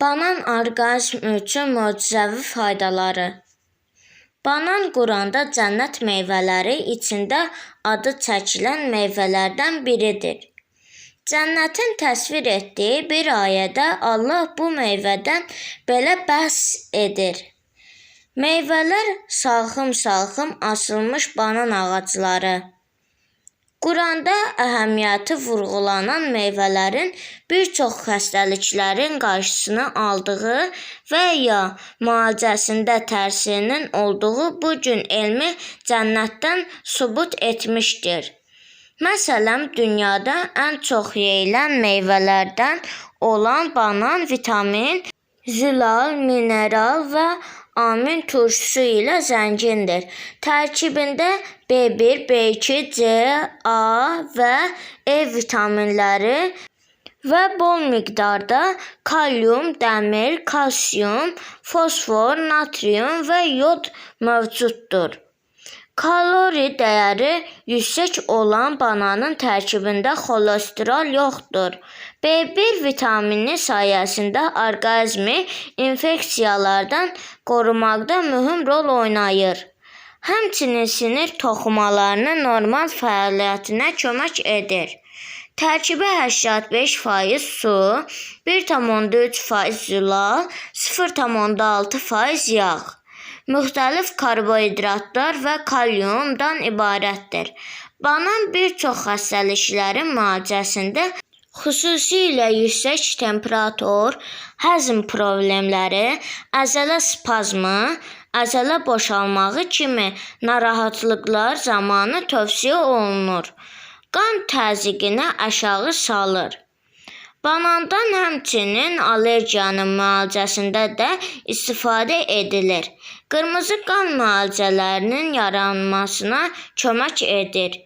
Banan orqanizm üçün möcüzəvi faydaları. Banan Quranda cənnət meyvələri içində adı çəkilən meyvələrdən biridir. Cənnətin təsvir etdiyi bir ayədə Allah bu meyvədən belə bəhs edir. Meyvələr salxım-salxım açılmış banan ağacları. Quranda əhəmiyyəti vurğulanan meyvələrin bir çox xəstəliklərin qarşısını aldığı və ya müalicəsində təsirinin olduğu bu gün elmi cənnətdən sübut etmişdir. Məsələn, dünyada ən çox yeyilən meyvələrdən olan banan vitamin, zilal, mineral və amin turşusu ilə zəngindir. Tərkibində B1, B2, C, A və E vitaminləri və bol miqdarda kalium, dəmir, kalsium, fosfor, natrium və yod mövcuddur. Kalori dəyəri yüksək olan bananın tərkibində xolesteral yoxdur. B1 vitamini sayəsində orqanizmi infeksiyalardan qorumaqda mühüm rol oynayır. Həmçinin sinir toxumalarının normal fəaliyyətinə kömək edir. Tərkibi 85% su, 1,3% zilal, 0,6% yağ, müxtəlif karbohidratlar və kaliumdan ibarətdir. Banan bir çox xəstəliklərin müalicəsində xüsusilə yüksək temperatur, həzm problemləri, əzələ spazmı, əzələ boşalmağı kimi narahatlıqlar zamanı tövsiyə olunur. Qan təzyiqini aşağı salır. Banandan həmçinin allergiyanın müalicəsində də istifadə edilir. Qırmızı qan müalicələrinin yaranmasına kömək edir.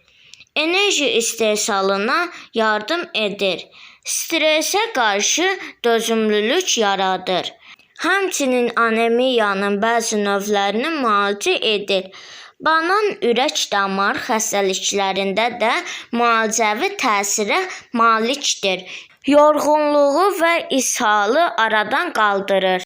Enerji istehsalına yardım edir. Stressə qarşı dözümlülük yaradır. Həmçinin anemiyanın bəzi növlərini müalicə edir. Banan ürək-damar xəstəliklərində də müalicəvi təsirə malikdir. Yorğunluğu və ishalı aradan qaldırır.